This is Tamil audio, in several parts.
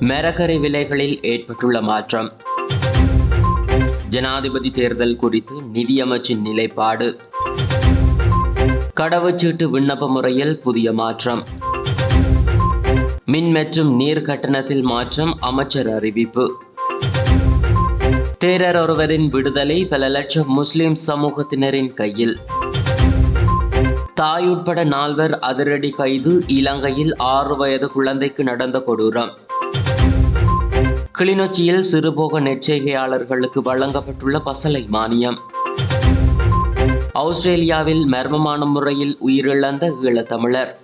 மரக்கரை விலைகளில் ஏற்பட்டுள்ள மாற்றம். ஜனாதிபதி தேர்தல் குறித்து நிதியமைச்சின் நிலைப்பாடு. கடவுச்சீட்டு விண்ணப்ப முறையில் புதிய மாற்றம். மின் மற்றும் நீர் கட்டணத்தில் மாற்றம் அமைச்சர் அறிவிப்பு. தேரர் ஒருவரின் விடுதலை பல லட்சம் முஸ்லிம் சமூகத்தினரின் கையில். தாய் உட்பட நால்வர் அதிரடி கைது இலங்கையில் ஆறு வயது குழந்தைக்கு நடந்த கொடூரம். கிளிநொச்சியில் சிறுபோக நெற்செய்கையாளர்களுக்கு வழங்கப்பட்டுள்ள பசலை மானியம். ஆஸ்திரேலியாவில் மர்மமான முறையில் உயிரிழந்த ஈழத்தமிழர்.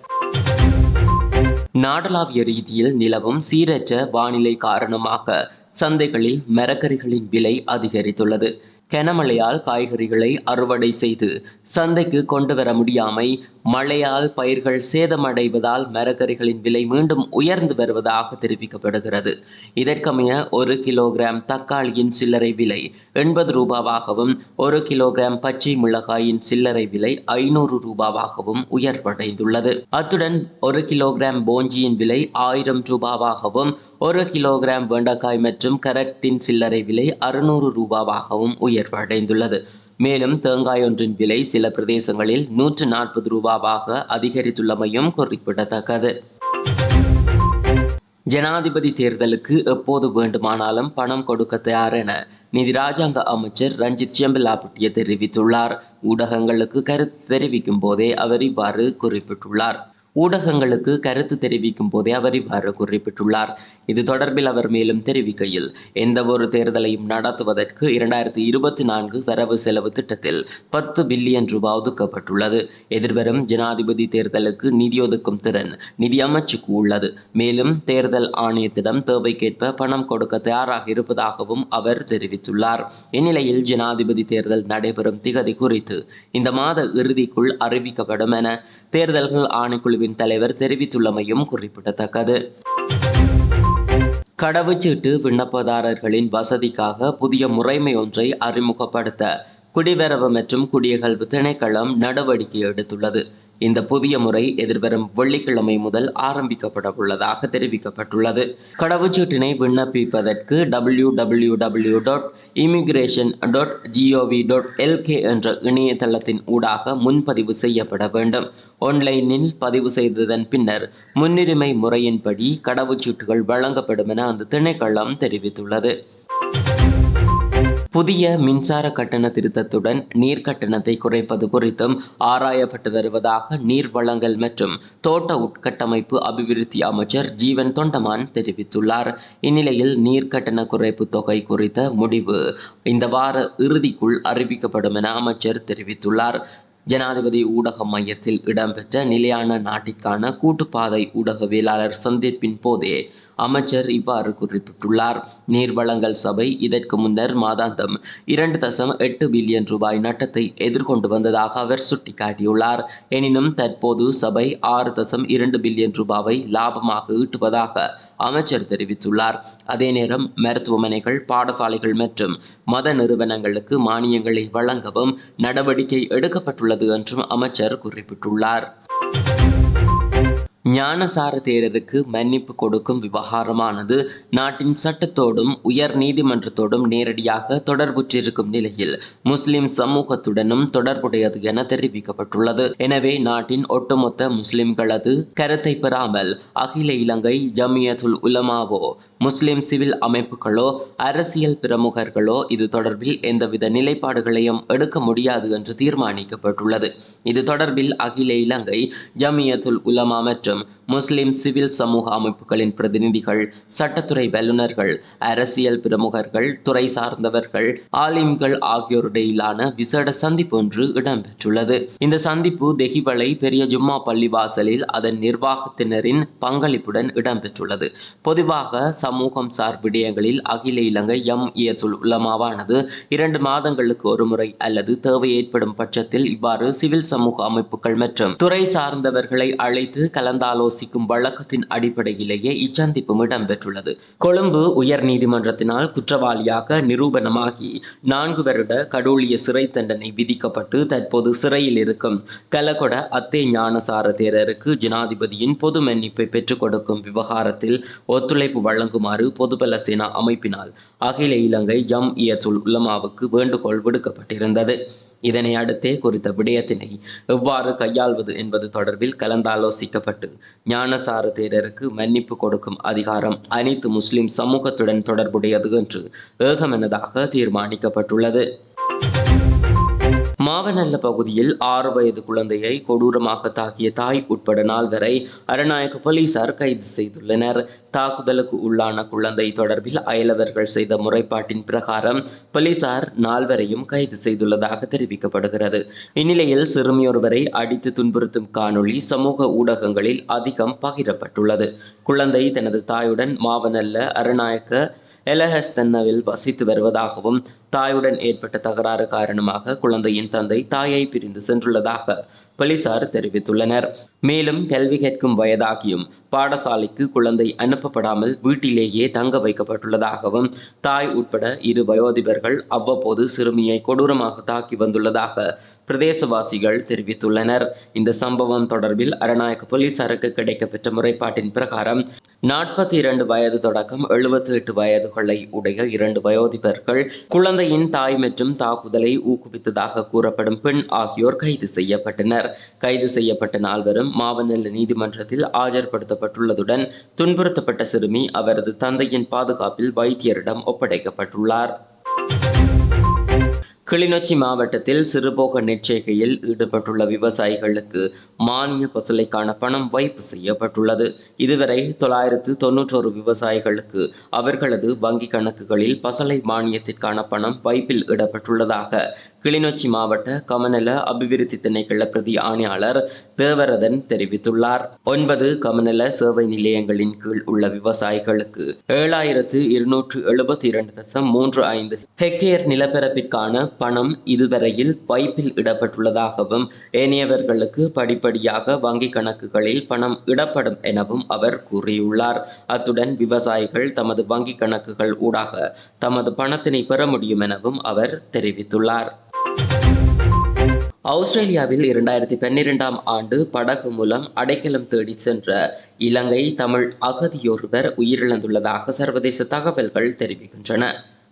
நாடளாவிய ரீதியில் நிலவும் சீரற்ற வானிலை காரணமாக சந்தைகளில் மரக்கறிகளின் விலை அதிகரித்துள்ளது. கனமழையால் காய்கறிகளை அறுவடை செய்து சந்தைக்கு கொண்டு வர முடியாமை மழையால் பயிர்கள் சேதமடைவதால் மரக்கறிகளின் விலை மீண்டும் உயர்ந்து வருவதாக தெரிவிக்கப்படுகிறது. இதற்கமைய ஒரு கிலோகிராம் தக்காளியின் சில்லறை விலை எண்பது ரூபாவாகவும் ஒரு கிலோகிராம் பச்சை மிளகாயின் சில்லறை விலை ஐநூறு ரூபாவாகவும் உயர்வடைந்துள்ளது. அத்துடன் ஒரு கிலோகிராம் போஞ்சியின் விலை ஆயிரம் ரூபாவாகவும் ஒரு கிலோகிராம் வெண்டைக்காய் மற்றும் கரட்டின் சில்லறை விலை அறுநூறு ரூபாவாகவும் உயர்வடைந்துள்ளது. மேலும் தேங்காய் ஒன்றின் விலை சில பிரதேசங்களில் நூற்று நாற்பது ரூபாவாக அதிகரித்துள்ளமையும் குறிப்பிடத்தக்கது. ஜனாதிபதி தேர்தலுக்கு எப்போது வேண்டுமானாலும் பணம் கொடுக்க தயார் என நிதி ராஜாங்க அமைச்சர் ரஞ்சித் செம்பலாபுட்டிய தெரிவித்துள்ளார். ஊடகங்களுக்கு கருத்து தெரிவிக்கும் போதே அவர் இவ்வாறு குறிப்பிட்டுள்ளார். ஊடகங்களுக்கு கருத்து தெரிவிக்கும் போதே அவர் இவ்வாறு குறிப்பிட்டுள்ளார். இது தொடர்பில் அவர் மேலும் தெரிவிக்கையில் எந்த ஒரு தேர்தலையும் நடத்துவதற்கு இரண்டாயிரத்தி இருபத்தி நான்கு வரவு செலவு திட்டத்தில் பத்து பில்லியன் ரூபாய் ஒதுக்கப்பட்டுள்ளது. எதிர்வரும் ஜனாதிபதி தேர்தலுக்கு நிதி ஒதுக்கும் திறன் நிதி அமைச்சுக்கு உள்ளது. மேலும் தேர்தல் ஆணையத்திடம் தேவைக்கேற்ப பணம் கொடுக்க தயாராக இருப்பதாகவும் அவர் தெரிவித்துள்ளார். இந்நிலையில் ஜனாதிபதி தேர்தல் நடைபெறும் திகதி குறித்து இந்த மாத இறுதிக்குள் அறிவிக்கப்படும் என தேர்தல்கள் ஆணைக்குழுவின் தலைவர் தெரிவித்துள்ளமையும் குறிப்பிடத்தக்கது. கடவுச்சீட்டு விண்ணப்பதாரர்களின் வசதிக்காக புதிய முறைமை ஒன்றை அறிமுகப்படுத்த குடிவரவு மற்றும் குடியகல்வு திணைக்களம் நடவடிக்கை எடுத்துள்ளது. இந்த புதிய முறை எதிர்வரும் வெள்ளிக்கிழமை முதல் ஆரம்பிக்கப்பட உள்ளதாக தெரிவிக்கப்பட்டுள்ளது. கடவுச்சீட்டினை விண்ணப்பிப்பதற்கு W W W dot immigration dot GOV dot LK என்ற இணையதளத்தின் ஊடாக முன்பதிவு செய்யப்பட வேண்டும். ஆன்லைனில் பதிவு செய்ததன் பின்னர் முன்னுரிமை முறையின்படி கடவுச்சீட்டுகள் வழங்கப்படும் என அந்த திணைக்களம் தெரிவித்துள்ளது. புதிய மின்சார கட்டண திருத்தத்துடன் நீர் கட்டணத்தை குறைப்பது குறித்தும் ஆராயப்பட்டு வருவதாக நீர் வளங்கள் மற்றும் தோட்ட உட்கட்டமைப்பு அபிவிருத்தி அமைச்சர் ஜீவன் தொண்டமான் தெரிவித்துள்ளார். இந்நிலையில் நீர் கட்டண குறைப்பு தொகை குறித்த முடிவு இந்த வார இறுதிக்குள் அறிவிக்கப்படும் என அமைச்சர் தெரிவித்துள்ளார். ஜனாதிபதி ஊடக மையத்தில் இடம்பெற்ற நிலையான நாட்டிற்கான கூட்டுப்பாதை ஊடகவியலாளர் சந்திப்பின் போதே அமைச்சர் இவ்வாறு குறிப்பிட்டுள்ளார். நீர் வழங்கல் சபை இதற்கு முன்னர் மாதாந்தம் இரண்டு தசம் எட்டு பில்லியன் ரூபாய் நட்டத்தை எதிர்கொண்டு வந்ததாக அவர் சுட்டிக்காட்டியுள்ளார். எனினும் தற்போது சபை ஆறு தசம் இரண்டு பில்லியன் ரூபாவை லாபமாக ஈட்டுவதாக அமைச்சர் தெரிவித்துள்ளார். அதே நேரம் மருத்துவமனைகள் பாடசாலைகள் மற்றும் மத நிறுவனங்களுக்கு மானியங்களை வழங்கவும் நடவடிக்கை எடுக்கப்பட்டுள்ளது என்றும் அமைச்சர் குறிப்பிட்டுள்ளார். ஞானசார தேரருக்கு மன்னிப்பு கொடுக்கும் விவகாரமானது நாட்டின் சட்டத்தோடும் உயர் நீதிமன்றத்தோடும் நேரடியாக தொடர்புற்றிருக்கும் நிலையில் முஸ்லிம் சமூகத்துடனும் தொடர்புடையது என தெரிவிக்கப்பட்டுள்ளது. எனவே நாட்டின் ஒட்டுமொத்த முஸ்லிம்களது கருத்தை பெறாமல் அகில இலங்கை ஜமியத்துல் உலமாவோ முஸ்லிம் சிவில் அமைப்புகளோ அரசியல் பிரமுகர்களோ இது தொடர்பில் எந்தவித நிலைப்பாடுகளையும் எடுக்க முடியாது என்று தீர்மானிக்கப்பட்டுள்ளது. இது தொடர்பில் அகில இலங்கை ஜமியத்துல் உலமா மற்றும் முஸ்லிம் சிவில் சமூக அமைப்புகளின் பிரதிநிதிகள் சட்டத்துறை வல்லுநர்கள் அரசியல் பிரமுகர்கள் துறை சார்ந்தவர்கள் ஆலிம்கள் ஆகியோரிடையிலான விசேட சந்திப்பு ஒன்று இடம்பெற்றுள்ளது. இந்த சந்திப்பு தெஹிவளை பெரிய ஜும்மா பள்ளிவாசலில் அதன் நிர்வாகத்தினரின் பங்களிப்புடன் இடம்பெற்றுள்ளது. பொதுவாக சமூகம் சார் விடயங்களில் அகில இலங்கை எம். இயசுல் உலமாவானது இரண்டு மாதங்களுக்கு ஒரு முறை அல்லது தேவை ஏற்படும் பட்சத்தில் இவ்வாறு சிவில் சமூக அமைப்புகள் மற்றும் துறை சார்ந்தவர்களை அழைத்து கலந்தாலோ ஆலோசிக்கும் வழக்கத்தின் அடிப்படையிலேயே இச்சந்திப்பும் இடம்பெற்றுள்ளது. கொழும்பு உயர் நீதிமன்றத்தினால் குற்றவாளியாக நிரூபணமாகி நான்கு வருட கடூழிய சிறை தண்டனை விதிக்கப்பட்டு தற்போது சிறையில் இருக்கும். கலகொட அத்தே ஞானசார தேரருக்கு ஜனாதிபதியின் பொது மன்னிப்பை பெற்றுக் கொடுக்கும் விவகாரத்தில் ஒத்துழைப்பு வழங்குமாறு பொதுபல சேனா அமைப்பினால் அகில இலங்கை ஜம் இயத்துல் உலமாவுக்கு வேண்டுகோள் விடுக்கப்பட்டிருந்தது. இதனை அடுத்தே குறித்த விடயத்தினை எவ்வாறு கையாள்வது என்பது தொடர்பில் கலந்தாலோசிக்கப்பட்டு ஞானசார தேரருக்கு மன்னிப்பு கொடுக்கும் அதிகாரம் அனைத்து முஸ்லிம் சமூகத்துடன் தொடர்புடையது என்று ஏகமெனதாக தீர்மானிக்கப்பட்டுள்ளது. மாவனல்ல பகுதியில் ஆறு வயது குழந்தையை கொடூரமாக தாக்கிய தாய் உட்பட நால்வரை அரணாயக போலீசார் கைது செய்துள்ளனர். தாக்குதலுக்கு உள்ளான குழந்தை தொடர்பில் அயலவர்கள் செய்த முறைப்பாட்டின் பிரகாரம் போலீசார் நால்வரையும் கைது செய்துள்ளதாக தெரிவிக்கப்படுகிறது. இந்நிலையில் சிறுமியொருவரை அடித்து துன்புறுத்தும் காணொளி சமூக ஊடகங்களில் அதிகம் பகிரப்பட்டுள்ளது. குழந்தை தனது தாயுடன் மாவனல்ல அரணாயக்க எலஹஸ்தன்னவில் வசித்து வருவதாகவும் தாயுடன் ஏற்பட்ட தகராறு காரணமாக குழந்தையின் தந்தை தாயை பிரிந்து சென்றுள்ளதாக போலீசார் தெரிவித்துள்ளனர். மேலும் கல்வி கேட்கும் வயதாகியும் பாடசாலைக்கு குழந்தை அனுப்பப்படாமல் வீட்டிலேயே தங்க வைக்கப்பட்டுள்ளதாகவும் தாய் உட்பட இரு வயோதிபர்கள் அவ்வப்போது சிறுமியை கொடூரமாக தாக்கி வந்துள்ளதாக பிரதேசவாசிகள் தெரிவித்துள்ளனர். இந்த சம்பவம் தொடர்பில் அரநாயக்க போலீசாருக்கு கிடைக்கப்பெற்ற முறைப்பாட்டின் பிரகாரம் நாற்பத்தி இரண்டு வயது தொடக்கம் எழுபத்தி எட்டு வயதுகளை உடைய இரண்டு வயோதிபர்கள் குழந்தை குழந்தையின் தாய் மற்றும் தாக்குதலை ஊக்குவித்ததாக கூறப்படும் பெண் ஆகியோர் கைது செய்யப்பட்டனர். கைது செய்யப்பட்ட நால்வரும் மாவனல்ல நீதிமன்றத்தில் ஆஜர்படுத்தப்பட்டுள்ளதுடன் துன்புறுத்தப்பட்ட சிறுமி அவரது தந்தையின் பாதுகாப்பில் வைத்தியரிடம் ஒப்படைக்கப்பட்டுள்ளார். கிளிநொச்சி மாவட்டத்தில் சிறுபோக நெற்செய்கையில் ஈடுபட்டுள்ள விவசாயிகளுக்கு மானிய பசுலைக்கான பணம் வைப்பு செய்யப்பட்டுள்ளது. இதுவரை தொள்ளாயிரத்து தொன்னூற்றோரு விவசாயிகளுக்கு அவர்களது வங்கி கணக்குகளில் பசலை மானியத்திற்கான பணம் வைப்பில் இடப்பட்டுள்ளதாக கிளிநொச்சி மாவட்ட கமநல அபிவிருத்தி திணைக்கள பிரதி ஆணையாளர் தேவரதன் தெரிவித்துள்ளார். ஒன்பது கமநல சேவை நிலையங்களின் கீழ் உள்ள விவசாயிகளுக்கு ஏழாயிரத்து இருநூற்று எழுபத்தி இரண்டு தசம் மூன்று ஐந்து ஹெக்டேர் நிலப்பரப்பிற்கான பணம் இதுவரையில் வைப்பில் இடப்பட்டுள்ளதாகவும் ஏனையவர்களுக்கு படிப்படியாக வங்கி கணக்குகளில் பணம் இடப்படும் எனவும் அவர் கூறியுள்ளார். அத்துடன் விவசாயிகள் தமது வங்கி கணக்குகள் ஊடாக தமது பணத்தினை பெற முடியும் எனவும் அவர் தெரிவித்துள்ளார். ஆஸ்திரேலியாவில் இரண்டாயிரத்தி பன்னிரெண்டாம் ஆண்டு படகு மூலம் அடைக்கலம் தேடி சென்ற இலங்கை தமிழ் அகதியொருவர் உயிரிழந்துள்ளதாக சர்வதேச தகவல்கள் தெரிவிக்கின்றன.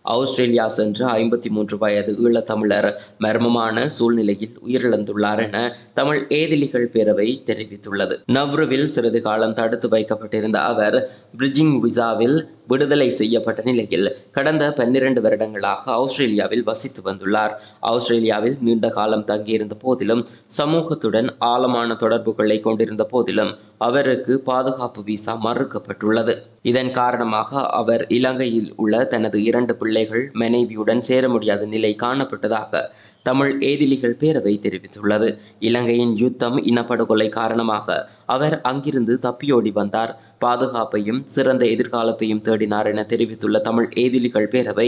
ஆஸ்திரேலியா சென்று ஐம்பத்தி மூன்று வயது ஈழத்தமிழர் மர்மமான சூழ்நிலையில் உயிரிழந்துள்ளார் என தமிழ் ஏதிலிகள் பேரவை தெரிவித்துள்ளது. நவ்ருவில் சிறிது காலம் தடுத்து வைக்கப்பட்டிருந்த அவர் பிரிட்ஜிங் விசாவில் விடுதலை செய்யப்பட்ட நிலையில் கடந்த பன்னிரண்டு வருடங்களாக ஆஸ்திரேலியாவில் வசித்து வந்துள்ளார். ஆஸ்திரேலியாவில் நீண்ட காலம் தங்கியிருந்த போதிலும் சமூகத்துடன் ஆழமான தொடர்புகளை கொண்டிருந்த போதிலும் அவருக்கு பாதுகாப்பு விசா மறுக்கப்பட்டுள்ளது. இதன் காரணமாக அவர் இலங்கையில் உள்ள தனது இரண்டு பிள்ளை பிள்ளைகள் மனைவியுடன் சேர முடியாத நிலை காணப்பட்டதாக தமிழ் ஏதிலிகள் பேரவை தெரிவித்துள்ளது. இலங்கையின் யுத்தம் இனப்படுகொலை காரணமாக அவர் அங்கிருந்து தப்பியோடி வந்தார். பாதுகாப்பையும் சிறந்த எதிர்காலத்தையும் தேடினார் என தெரிவித்துள்ள தமிழ் ஏதிலிகள் பேரவை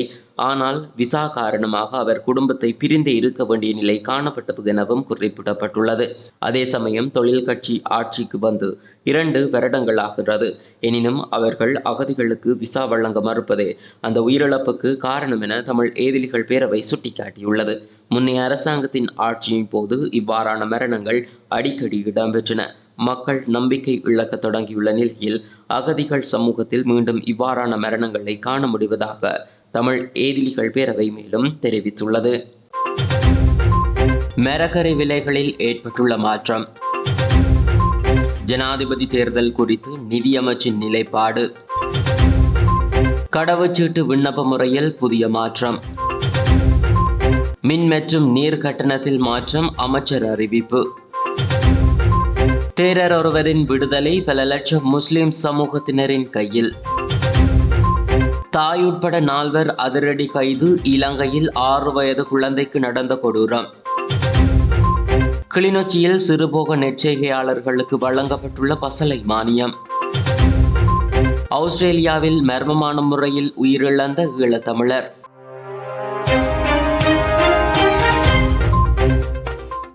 ஆனால் விசா காரணமாக அவர் குடும்பத்தை பிரிந்து இருக்க வேண்டிய நிலை காணப்பட்டது எனவும் குறிப்பிடப்பட்டுள்ளது. அதே சமயம் தொழில் கட்சி ஆட்சிக்கு வந்து இரண்டு வருடங்கள் ஆகிறது எனினும் அவர்கள் அகதிகளுக்கு விசா வழங்க மறுப்பதே அந்த உயிரிழப்புக்கு காரணம் என தமிழ் ஏதிலிகள் பேரவை சுட்டிக்காட்டியுள்ளது. முன் முன்னைய அரசாங்கத்தின் ஆட்சியின் போது இவ்வாறான மரணங்கள் அடிக்கடி இடம்பெற்றன. மக்கள் நம்பிக்கை இழக்க தொடங்கியுள்ள நிலையில் அகதிகள் சமூகத்தில் மீண்டும் இவ்வாறான மரணங்களை காண முடிவதாக தமிழ் ஏதிலிகள் பேரவை மேலும் தெரிவித்துள்ளது. மரக்கரை விலைகளில் ஏற்பட்டுள்ள மாற்றம். ஜனாதிபதி தேர்தல் குறித்து நிதியமைச்சின் நிலைப்பாடு. கடவுச்சீட்டு விண்ணப்ப முறையில் புதிய மாற்றம். மின் மற்றும் நீர் கட்டணத்தில் மாற்றம் அமைச்சர் அறிவிப்பு. தேரர் ஒருவரின் விடுதலை பல லட்சம் முஸ்லிம் சமூகத்தினரின் கையில். தாய் உட்பட நால்வர் அதிரடி கைது இலங்கையில் ஆறு வயது குழந்தைக்கு நடந்த கொடூரம். கிளிநொச்சியில் சிறுபோக நெற்செய்கையாளர்களுக்கு வழங்கப்பட்டுள்ள பசலை மானியம். ஆஸ்திரேலியாவில் மர்மமான முறையில் உயிரிழந்த ஈழத்தமிழர்.